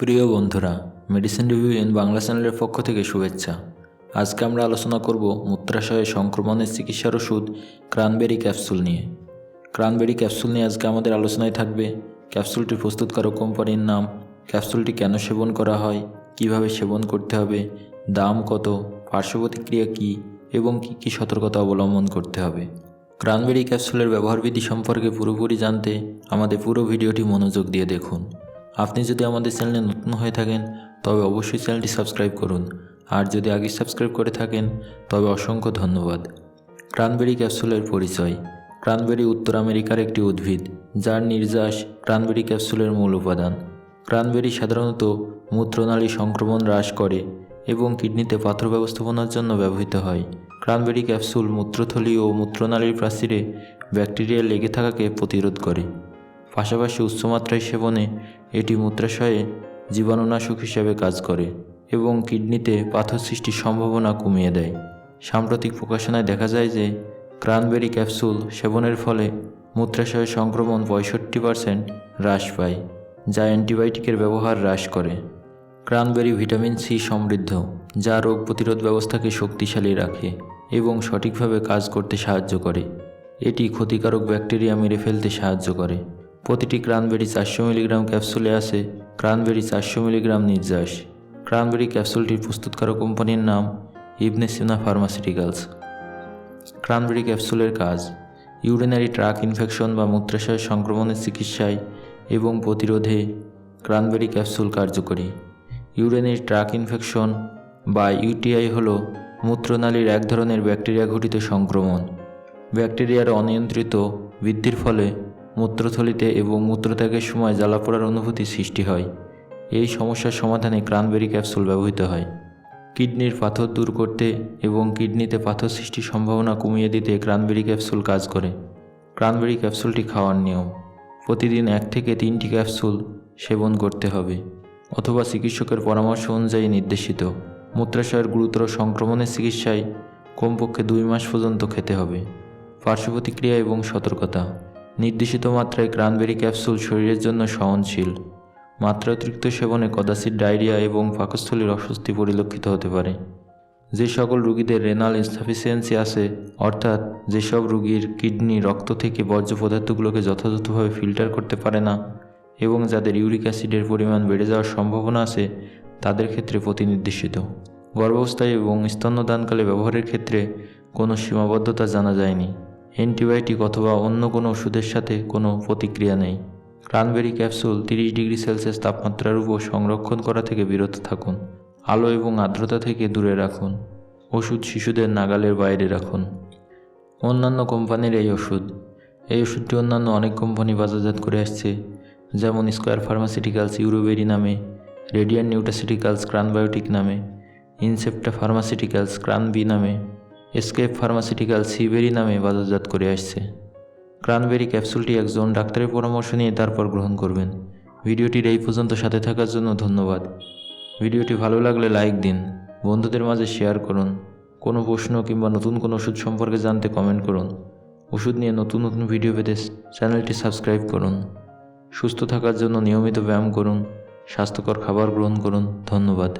প্রিয় বন্ধুরা medicine review in Bangla চ্যানেলের পক্ষ থেকে শুভেচ্ছা। আজকে আমরা আলোচনা করব মূত্রাশয়ে সংক্রমণের চিকিৎসার ওষুধ ক্রানবেরি ক্যাপসুল নিয়ে। ক্রানবেরি ক্যাপসুল নিয়ে আজকে আমাদের আলোচনায় থাকবে ক্যাপসুলটি প্রস্তুতকারক কোম্পানির নাম, ক্যাপসুলটি কেন সেবন করা হয়, কীভাবে সেবন করতে হবে, দাম কত, পার্শ্ব প্রতিক্রিয়া কী, এবং কী কী সতর্কতা অবলম্বন করতে হবে। ক্রানবেরি ক্যাপসুলের ব্যবহারবিধি সম্পর্কে পুরোপুরি জানতে আমাদের পুরো ভিডিওটি মনোযোগ দিয়ে দেখুন। আপনি যদি আমাদের চ্যানেলে নতুন হয়ে থাকেন, তবে অবশ্যই চ্যানেলটি সাবস্ক্রাইব করুন। আর যদি আগে সাবস্ক্রাইব করে থাকেন, তবে অসংখ্য ধন্যবাদ। ক্রানবেরি ক্যাপসুলের পরিচয়। ক্রানবেরি উত্তর আমেরিকার একটি উদ্ভিদ, যার নির্যাস ক্রানবেরি ক্যাপসুলের মূল উপাদান। ক্রানবেরি সাধারণত মূত্রনালী সংক্রমণ হ্রাস করে এবং কিডনিতে পাথর ব্যবস্থাপনার জন্য ব্যবহৃত হয়। ক্রানবেরি ক্যাপসুল মূত্রথলি ও মূত্রনালীর প্রাচীরে ব্যাকটেরিয়া লেগে থাকাকে প্রতিরোধ করে। পাশাপাশি উচ্চমাত্রায় সেবনে এটি মূত্রাশয়ে জীবাণুনাশক হিসেবে কাজ করে এবং কিডনিতে পাথর সৃষ্টির সম্ভাবনা কমিয়ে দেয়। সাম্প্রতিক প্রকাশনায় দেখা যায় যে ক্রানবেরি ক্যাপসুল সেবনের ফলে মূত্রাশয় সংক্রমণ পঁয়ষট্টি পারসেন্ট হ্রাস পায়, যা অ্যান্টিবায়োটিকের ব্যবহার হ্রাস করে। ক্রানবেরি ভিটামিন সি সমৃদ্ধ, যা রোগ প্রতিরোধ ব্যবস্থাকে শক্তিশালী রাখে এবং সঠিকভাবে কাজ করতে সাহায্য করে। এটি ক্ষতিকারক ব্যাকটেরিয়া মেরে ফেলতে সাহায্য করে। প্রতিটি ক্রানবেরি চারশো মিলিগ্রাম ক্যাপসুলে আছে। ক্রানবেরি চারশো মিলিগ্রাম নির্যাস। ক্রানবেরি ক্যাপসুলটির প্রস্তুতকারক কোম্পানির নাম ইবনে সিনা ফার্মাসিউটিক্যালস। ক্রানবেরি ক্যাপসুলের কাজ, ইউরিনারি ট্রাক ইনফেকশন বা মূত্রাশয় সংক্রমণের চিকিৎসায় এবং প্রতিরোধে ক্রানবেরি ক্যাপসুল কার্যকরী। ইউরিনারি ট্রাক ইনফেকশন বা ইউটিআই হল মূত্রনালীর এক ধরনের ব্যাকটেরিয়া ঘটিত সংক্রমণ। ব্যাকটেরিয়ার অনিয়ন্ত্রিত বৃদ্ধির ফলে মূত্রথলিতে এবং মূত্রত্যাগের সময় জ্বালাপোড়ার অনুভূতি সৃষ্টি হয়। এই সমস্যার সমাধানে ক্রানবেরি ক্যাপসুল ব্যবহৃত হয়। কিডনির পাথর দূর করতে এবং কিডনিতে পাথর সৃষ্টির সম্ভাবনা কমিয়ে দিতে ক্রানবেরি ক্যাপসুল কাজ করে। ক্রানবেরি ক্যাপসুলটি খাওয়ার নিয়ম। প্রতিদিন এক থেকে তিনটি ক্যাপসুল সেবন করতে হবে অথবা চিকিৎসকের পরামর্শ অনুযায়ী নির্দেশিত। মূত্রাশয়ের গুরুতর সংক্রমণের চিকিৎসায় কমপক্ষে দুই মাস পর্যন্ত খেতে হবে। পার্শ্ব প্রতিক্রিয়া এবং সতর্কতা। নির্দেশিত মাত্রায় ক্রানবেরি ক্যাপসুল শরীরের জন্য সহনশীল। মাত্রা অতিরিক্ত সেবনে কদাচিৎ ডায়রিয়া এবং পাকস্থলীর অস্বস্তি পরিলক্ষিত হতে পারে। যে সকল রোগীদের রেনাল ইনসাফিসিয়েন্সি আছে, অর্থাৎ যেসব রোগীর কিডনি, রক্ত থেকে বর্জ্য পদার্থগুলোকে যথাযথভাবে ফিল্টার করতে পারে না এবং যাদের ইউরিক অ্যাসিডের পরিমাণ বেড়ে যাওয়ার সম্ভাবনা আছে, তাদের ক্ষেত্রে প্রতিনির্দেশিত। গর্ভাবস্থায় এবং স্তন্যদানকালে ব্যবহারের ক্ষেত্রে কোনো সীমাবদ্ধতা জানা যায়নি। অ্যান্টিবায়োটিক অথবা অন্য কোনো ওষুধের সাথে কোনো প্রতিক্রিয়া নেই। ক্রানবেরি ক্যাপসুল তিরিশ ডিগ্রি সেলসিয়াস তাপমাত্রার উপর সংরক্ষণ করা থেকে বিরত থাকুন। আলো এবং আর্দ্রতা থেকে দূরে রাখুন। ওষুধ শিশুদের নাগালের বাইরে রাখুন। অন্যান্য কোম্পানির এই ওষুধ। এই ওষুধটি অন্যান্য অনেক কোম্পানি বাজারজাত করে আসছে, যেমন স্কোয়ার ফার্মাসিউটিক্যালস ইউরোবেরি নামে, রেডিয়ান নিউটাসিটিক্যালস ক্রানবায়োটিক নামে, ইনসেপ্টা ফার্মাসিউটিক্যালস ক্রানবি নামে। এসকেপ ফার্মাসিউটিক্যাল সিবেরি নামে বাজারজাত করে আসছে। ক্রানবেরি ক্যাপসুলটি একজন ডাক্তারের পরামর্শ নিয়ে তারপর গ্রহণ করবেন। ভিডিওটির এই পর্যন্ত সাথে থাকার জন্য ধন্যবাদ। ভিডিওটি ভালো লাগলে লাইক দিন, বন্ধুদের মাঝে শেয়ার করুন, কোনো প্রশ্ন কিংবা নতুন কোনো ওষুধ সম্পর্কে জানতে কমেন্ট করুন। ওষুধ নিয়ে নতুন নতুন ভিডিও পেতে চ্যানেলটি সাবস্ক্রাইব করুন। সুস্থ থাকার জন্য নিয়মিত ব্যায়াম করুন, স্বাস্থ্যকর খাবার গ্রহণ করুন। ধন্যবাদ।